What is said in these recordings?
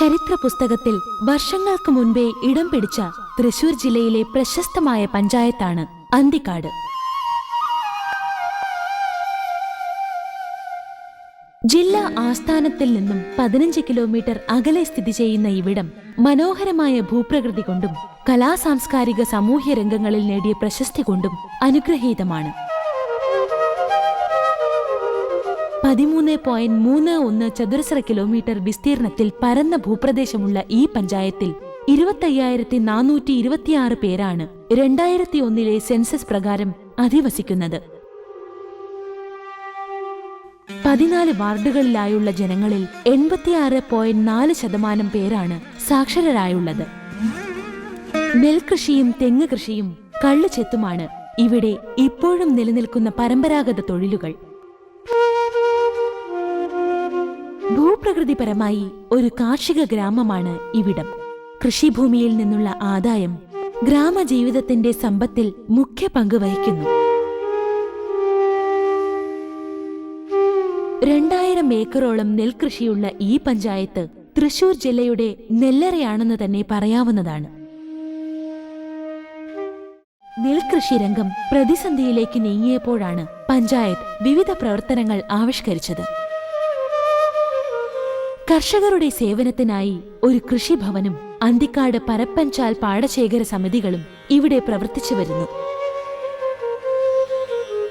ചരിത്ര പുസ്തകത്തിൽ വർഷങ്ങൾക്ക് മുൻപേ ഇടം പിടിച്ച തൃശൂർ ജില്ലയിലെ പ്രശസ്തമായ പഞ്ചായത്താണ് അന്തിക്കാട്. ജില്ലാ ആസ്ഥാനത്തിൽ നിന്നും പതിനഞ്ച് കിലോമീറ്റർ അകലെ സ്ഥിതി ചെയ്യുന്ന ഇവിടം മനോഹരമായ ഭൂപ്രകൃതി കൊണ്ടും കലാസാംസ്കാരിക സാമൂഹ്യ രംഗങ്ങളിൽ നേടിയ പ്രശസ്തി കൊണ്ടും അനുഗ്രഹീതമാണ്. പതിമൂന്ന് പോയിന്റ് മൂന്ന് ഒന്ന് ചതുരശ്ര കിലോമീറ്റർ വിസ്തീർണത്തിൽ പരന്ന ഭൂപ്രദേശമുള്ള ഈ പഞ്ചായത്തിൽ ഇരുപത്തയ്യായിരത്തി നാനൂറ്റി ഇരുപത്തിയാറ് പേരാണ് രണ്ടായിരത്തി ഒന്നിലെ സെൻസസ് പ്രകാരം അധിവസിക്കുന്നത്. പതിനാല് വാർഡുകളിലായുള്ള ജനങ്ങളിൽ എൺപത്തിയാറ് പോയിന്റ് നാല് ശതമാനം പേരാണ് സാക്ഷരരായുള്ളത്. നെൽകൃഷിയും തെങ്ങ് കൃഷിയും കള്ളുചെത്തുമാണ് ഇവിടെ ഇപ്പോഴും നിലനിൽക്കുന്ന പരമ്പരാഗത തൊഴിലുകൾ. ഭൂപ്രകൃതിപരമായി ഒരു കാർഷിക ഗ്രാമമാണ് ഇവിടം. കൃഷിഭൂമിയിൽ നിന്നുള്ള ആദായം ഗ്രാമജീവിതത്തിന്റെ സമ്പത്തിൽ മുഖ്യ പങ്ക് വഹിക്കുന്നു. രണ്ടായിരം ഏക്കറോളം നെൽകൃഷിയുള്ള ഈ പഞ്ചായത്ത് തൃശൂർ ജില്ലയുടെ നെല്ലറയാണെന്ന് തന്നെ പറയാവുന്നതാണ്. നെൽകൃഷി രംഗം പ്രതിസന്ധിയിലേക്ക് നീങ്ങിയപ്പോഴാണ് പഞ്ചായത്ത് വിവിധ പ്രവർത്തനങ്ങൾ ആവിഷ്കരിച്ചത്. കർഷകരുടെ സേവനത്തിനായി ഒരു കൃഷിഭവനും അന്തിക്കാട് പരപ്പഞ്ചാൽ പാടശേഖര സമിതികളും ഇവിടെ പ്രവർത്തിച്ചു വരുന്നു.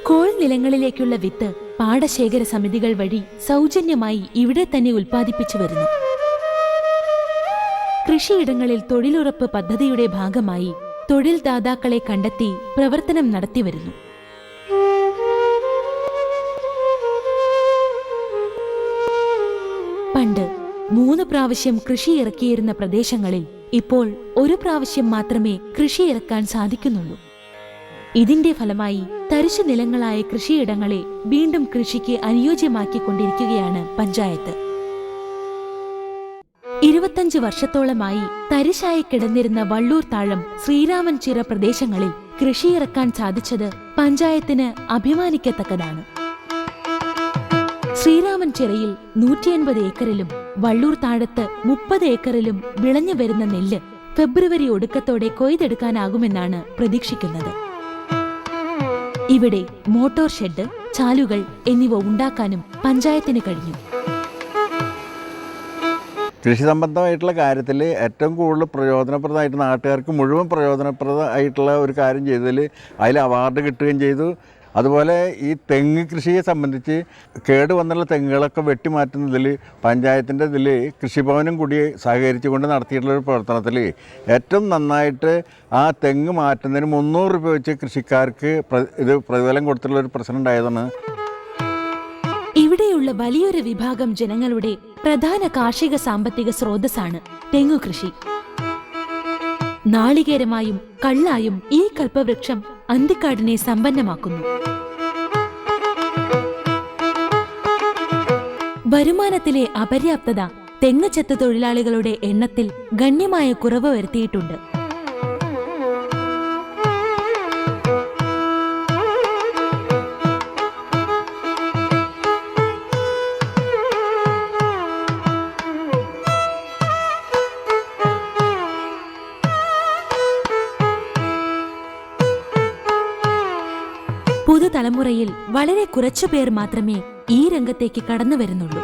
കോൾ നിലങ്ങളിലേക്കുള്ള വിത്ത് പാടശേഖര സമിതികൾ വഴി സൗജന്യമായി ഇവിടെ തന്നെ ഉൽപ്പാദിപ്പിച്ചു വരുന്നു. കൃഷിയിടങ്ങളിൽ തൊഴിലുറപ്പ് പദ്ധതിയുടെ ഭാഗമായി തൊഴിൽ ദാതാക്കളെ കണ്ടെത്തി പ്രവർത്തനം നടത്തിവരുന്നു മൂന്ന് പ്രാവശ്യം കൃഷി ഇറക്കിയിരുന്ന പ്രദേശങ്ങളിൽ ഇപ്പോൾ ഒരു പ്രാവശ്യം മാത്രമേ കൃഷി ഇറക്കാൻ സാധിക്കുന്നുള്ളൂ. ഇതിന്റെ ഫലമായി തരിശു നിലങ്ങളായ കൃഷിയിടങ്ങളെ വീണ്ടും കൃഷിക്ക് അനുയോജ്യമാക്കിക്കൊണ്ടിരിക്കുകയാണ് പഞ്ചായത്ത്. ഇരുപത്തഞ്ച് വർഷത്തോളമായി തരിശായി കിടന്നിരുന്ന വള്ളൂർ താഴം ശ്രീരാമൻ ചിറ പ്രദേശങ്ങളിൽ കൃഷിയിറക്കാൻ സാധിച്ചത് പഞ്ചായത്തിന് അഭിമാനിക്കത്തക്കതാണ്. ശ്രീരാമൻ ചിറയിൽ നൂറ്റിയൻപത് ഏക്കറിലും വള്ളൂർ താഴത്ത് മുപ്പത് ഏക്കറിലും വിളഞ്ഞു വരുന്ന നെല്ല് ഫെബ്രുവരി ഒടുക്കത്തോടെ കൊയ്തെടുക്കാനാകുമെന്നാണ് പ്രതീക്ഷിക്കുന്നത്. ഇവിടെ മോട്ടോർ ഷെഡ് ചാലുകൾ എന്നിവ ഉണ്ടാക്കാനും പഞ്ചായത്തിന് കഴിഞ്ഞു. കൃഷി സംബന്ധമായിട്ടുള്ള കാര്യത്തിൽ ഏറ്റവും കൂടുതൽ പ്രയോജനപ്രദമായിട്ട് നാട്ടുകാർക്ക് മുഴുവൻ പ്രയോജനപ്രദമായിട്ടുള്ള ഒരു കാര്യം ചെയ്തതിൽ അതിൽ അവാർഡ് കിട്ടുകയും ചെയ്തു. അതുപോലെ ഈ തെങ്ങ് കൃഷിയെ സംബന്ധിച്ച് കേട് വന്നുള്ള തെങ്ങുകളൊക്കെ വെട്ടിമാറ്റുന്നതിൽ പഞ്ചായത്തിന്റെ ഇതിൽ കൃഷിഭവനും കൂടി സഹകരിച്ചുകൊണ്ട് നടത്തിയിട്ടുള്ള ഒരു പ്രവർത്തനത്തിൽ ഏറ്റവും നന്നായിട്ട് ആ തെങ്ങ് മാറ്റുന്നതിന് മുന്നൂറ് രൂപ വെച്ച് കൃഷിക്കാർക്ക് ഇത് പ്രതിഫലം കൊടുത്തിട്ടുള്ള ഒരു പ്രശ്നം ഉണ്ടായതാണ്. ഇവിടെയുള്ള വലിയൊരു വിഭാഗം ജനങ്ങളുടെ പ്രധാന കാർഷിക സാമ്പത്തിക സ്രോതസ്സാണ് തെങ്ങുകൃഷി നാളികേരമായും കള്ളായും ഈ കൽപ്പവൃക്ഷം അന്തിക്കാടിനെ സമ്പന്നമാക്കുന്നു. വരുമാനത്തിലെ അപര്യാപ്തത തെങ്ങച്ചെത്ത തൊഴിലാളികളുടെ എണ്ണത്തിൽ ഗണ്യമായ കുറവ് വരുത്തിയിട്ടുണ്ട്. പുതുതലമുറയിൽ വളരെ കുറച്ചു പേർ മാത്രമേ ഈ രംഗത്തേക്ക് കടന്നു വരുന്നുള്ളൂ.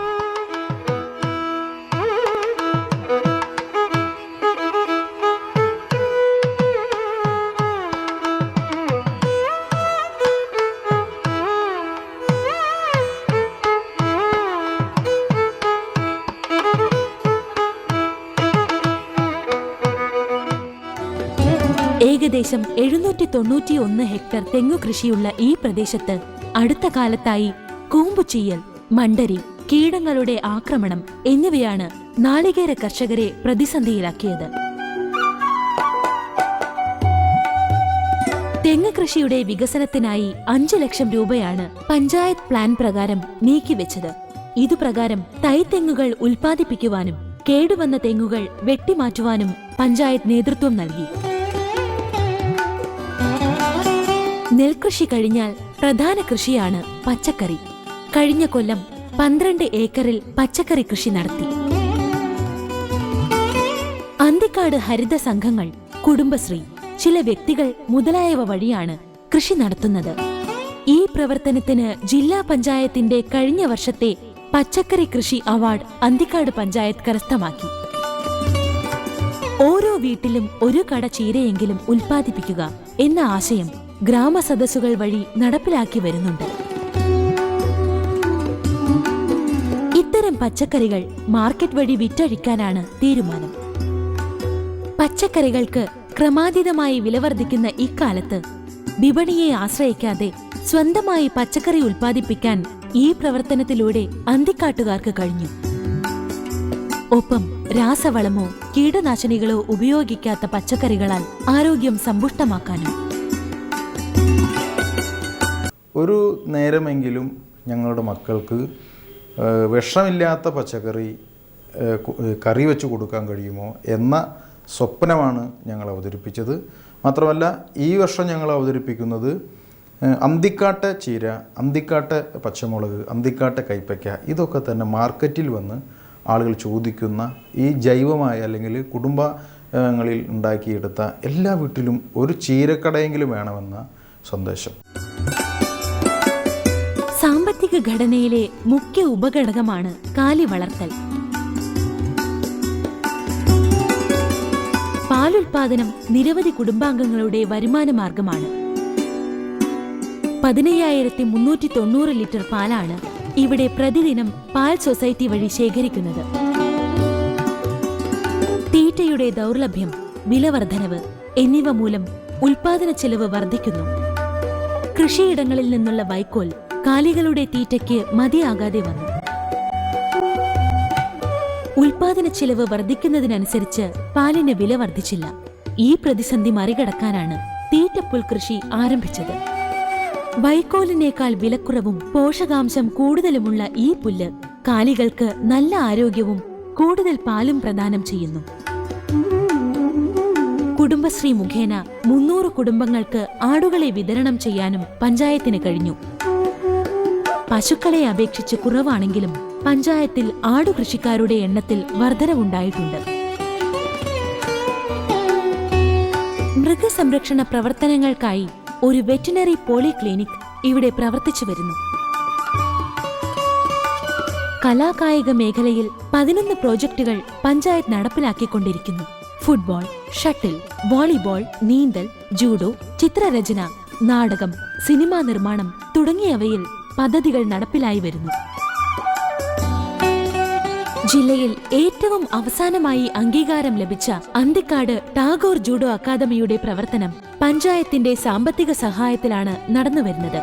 ഏകദേശം എഴുന്നൂറ്റി തൊണ്ണൂറ്റി ഒന്ന് ഹെക്ടർ തെങ്ങു കൃഷിയുള്ള ഈ പ്രദേശത്ത് അടുത്ത കാലത്തായി കൂമ്പുചീയൽ മണ്ടരി കീടങ്ങളുടെ ആക്രമണം എന്നിവയാണ് നാളികേര കർഷകരെ പ്രതിസന്ധിയിലാക്കിയത്. തെങ്ങ് കൃഷിയുടെ വികസനത്തിനായി അഞ്ചു ലക്ഷം രൂപയാണ് പഞ്ചായത്ത് പ്ലാൻ പ്രകാരം നീക്കിവെച്ചത്. ഇതുപ്രകാരം തൈത്തെങ്ങുകൾ ഉൽപ്പാദിപ്പിക്കുവാനും കേടുവന്ന തെങ്ങുകൾ വെട്ടിമാറ്റുവാനും പഞ്ചായത്ത് നേതൃത്വം നൽകി. നെൽകൃഷി കഴിഞ്ഞാൽ പ്രധാന കൃഷിയാണ് പച്ചക്കറി. കഴിഞ്ഞ കൊല്ലം പന്ത്രണ്ട് ഏക്കറിൽ പച്ചക്കറി കൃഷി നടത്തി. അന്തിക്കാട് ഹരിത സംഘങ്ങൾ കുടുംബശ്രീ ചില വ്യക്തികൾ മുതലായവ വഴിയാണ് കൃഷി നടത്തുന്നത്. ഈ പ്രവർത്തനത്തിന് ജില്ലാ പഞ്ചായത്തിന്റെ കഴിഞ്ഞ വർഷത്തെ പച്ചക്കറി കൃഷി അവാർഡ് അന്തിക്കാട് പഞ്ചായത്ത് കരസ്ഥമാക്കി. ഓരോ വീട്ടിലും ഒരു കട ചീരയെങ്കിലും ഉൽപ്പാദിപ്പിക്കുക എന്ന ആശയം ഗ്രാമസദസ്സുകൾ വഴി നടപ്പിലാക്കി വരുന്നുണ്ട്. ഇത്തരം പച്ചക്കറികൾ മാർക്കറ്റ് വഴി വിറ്റഴിക്കാനാണ് തീരുമാനം. പച്ചക്കറികൾക്ക് ക്രമാതീതമായി വില വർദ്ധിക്കുന്ന ഇക്കാലത്ത് വിപണിയെ ആശ്രയിക്കാതെ സ്വന്തമായി പച്ചക്കറി ഉൽപ്പാദിപ്പിക്കാൻ ഈ പ്രവർത്തനത്തിലൂടെ അന്തിക്കാട്ടുകാർക്ക് കഴിഞ്ഞു. ഒപ്പം രാസവളമോ കീടനാശിനികളോ ഉപയോഗിക്കാത്ത പച്ചക്കറികളാൽ ആരോഗ്യം സമ്പുഷ്ടമാക്കാനും ഒരു നേരമെങ്കിലും ഞങ്ങളുടെ മക്കൾക്ക് വിഷമില്ലാത്ത പച്ചക്കറി കറി വെച്ച് കൊടുക്കാൻ കഴിയുമോ എന്ന സ്വപ്നമാണ് ഞങ്ങൾ അവതരിപ്പിച്ചത്. മാത്രമല്ല ഈ വർഷം ഞങ്ങൾ അവതരിപ്പിക്കുന്നത് അന്തിക്കാട്ട ചീര അന്തിക്കാട്ട പച്ചമുളക് അന്തിക്കാട്ട കൈപ്പയ്ക്ക ഇതൊക്കെ തന്നെ മാർക്കറ്റിൽ വന്ന് ആളുകൾ ചോദിക്കുന്ന ഈ ജൈവമായ അല്ലെങ്കിൽ കുടുംബങ്ങളിൽ ഉണ്ടാക്കിയെടുത്ത എല്ലാ വീട്ടിലും ഒരു ചീരക്കടയെങ്കിലും വേണമെന്ന സന്ദേശം. സാമ്പത്തിക ഘടനയിലെ മുഖ്യ ഉപഘടകമാണ് കാലി വളർത്തൽ. പാലുൽപാദനം നിരവധി കുടുംബാംഗങ്ങളുടെ വരുമാന മാർഗമാണ്. പതിനയ്യായിരത്തി മുന്നൂറ്റി തൊണ്ണൂറ് ലിറ്റർ പാലാണ് ഇവിടെ പ്രതിദിനം പാൽ സൊസൈറ്റി വഴി ശേഖരിക്കുന്നത്. തീറ്റയുടെ ദൗർലഭ്യം വിലവർദ്ധനവ് എന്നിവ മൂലം ഉൽപാദന ചെലവ് വർദ്ധിക്കുന്നു. കൃഷിയിടങ്ങളിൽ നിന്നുള്ള വൈക്കോൽ കാലികളുടെ തീറ്റയ്ക്ക് മതിയാകാതെ വന്നു. ഉൽപാദന ചെലവ് വർദ്ധിക്കുന്നതിനനുസരിച്ച് പാലിന് വില വർദ്ധിച്ചില്ല. ഈ പ്രതിസന്ധി മറികടക്കാനാണ് തീറ്റപ്പുൽ കൃഷി ആരംഭിച്ചത്. വൈക്കോലിനേക്കാൾ വിലക്കുറവും പോഷകാംശം കൂടുതലുമുള്ള ഈ പുല്ല് കാലികൾക്ക് നല്ല ആരോഗ്യവും കൂടുതൽ പാലും പ്രദാനം ചെയ്യുന്നു. കുടുംബശ്രീ മുഖേന മുന്നൂറ് കുടുംബങ്ങൾക്ക് ആടുകളെ വിതരണം ചെയ്യാനും പഞ്ചായത്തിന് കഴിഞ്ഞു. പശുക്കളെ അപേക്ഷിച്ച് കുറവാണെങ്കിലും പഞ്ചായത്തിൽ ആടുകൃഷിക്കാരുടെ എണ്ണത്തിൽ വർധനവുണ്ടായിട്ടുണ്ട്. മൃഗസംരക്ഷണ പ്രവർത്തനങ്ങൾക്കായി ഒരു വെറ്റിനറി പോളിക്ലിനിക് ഇവിടെ പ്രവർത്തിച്ചു വരുന്നു. കലാകായിക മേഖലയിൽ പതിനൊന്ന് പ്രോജക്റ്റുകൾ പഞ്ചായത്ത് നടപ്പിലാക്കിക്കൊണ്ടിരിക്കുന്നു. ഫുട്ബോൾ ഷട്ടിൽ വോളിബോൾ നീന്തൽ ജൂഡോ ചിത്രരചന നാടകം സിനിമാ നിർമ്മാണം തുടങ്ങിയവയിൽ പദ്ധതികൾ നടപ്പിലായി വരുന്നു. ജില്ലയിൽ ഏറ്റവും അവസാനമായി അംഗീകാരം ലഭിച്ച അന്തിക്കാട് ടാഗോർ ജൂഡോ അക്കാദമിയുടെ പ്രവർത്തനം പഞ്ചായത്തിന്റെ സാമ്പത്തിക സഹായത്തിലാണ് നടന്നുവരുന്നത്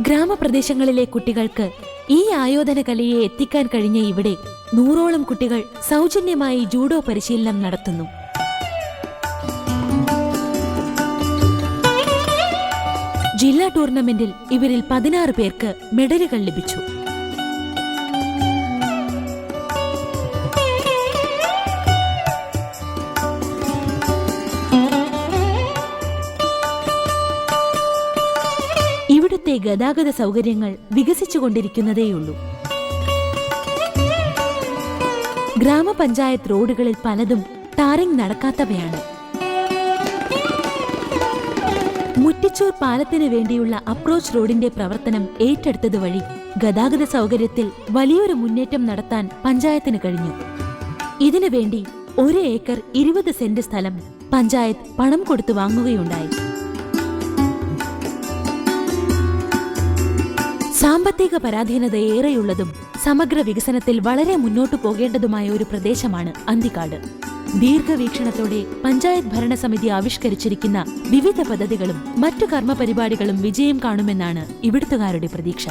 ഗ്രാമപ്രദേശങ്ങളിലെ കുട്ടികൾക്ക് ഈ ആയോധന കലയെ എത്തിക്കാൻ കഴിഞ്ഞ ഇവിടെ നൂറോളം കുട്ടികൾ സൗജന്യമായി ജൂഡോ പരിശീലനം നടത്തുന്നു. ജില്ലാ ടൂർണമെന്റിൽ ഇവരിൽ പതിനാറ് പേർക്ക് മെഡലുകൾ ലഭിച്ചു. ഇവിടുത്തെ ഗതാഗത സൗകര്യങ്ങൾ വികസിച്ചുകൊണ്ടിരിക്കുന്നതേയുള്ളൂ. ഗ്രാമപഞ്ചായത്ത് റോഡുകളിൽ പലതും ടാറിംഗ് നടക്കാത്തവയാണ്. മുറ്റിച്ചൂർ പാലത്തിന് വേണ്ടിയുള്ള അപ്രോച്ച് റോഡിന്റെ പ്രവർത്തനം ഏറ്റെടുത്തത് വഴി ഗതാഗത സൗകര്യത്തിൽ വലിയൊരു മുന്നേറ്റം നടത്താൻ പഞ്ചായത്തിന് കഴിഞ്ഞു. ഇതിനുവേണ്ടി ഒരു ഏക്കർ ഇരുപത് സെന്റ് സ്ഥലം പഞ്ചായത്ത് പണം കൊടുത്തു വാങ്ങുകയുണ്ടായി. സാമ്പത്തിക പരാധീനത ഏറെയുള്ളതും സമഗ്ര വികസനത്തിൽ വളരെ മുന്നോട്ടു പോകേണ്ടതുമായ ഒരു പ്രദേശമാണ് അന്തിക്കാട്. ദീർഘവീക്ഷണത്തോടെ പഞ്ചായത്ത് ഭരണസമിതി ആവിഷ്കരിച്ചിരിക്കുന്ന വിവിധ പദ്ധതികളും മറ്റു കർമ്മപരിപാടികളും വിജയം കാണുമെന്നാണ് ഇവിടുത്തുകാരുടെ പ്രതീക്ഷ.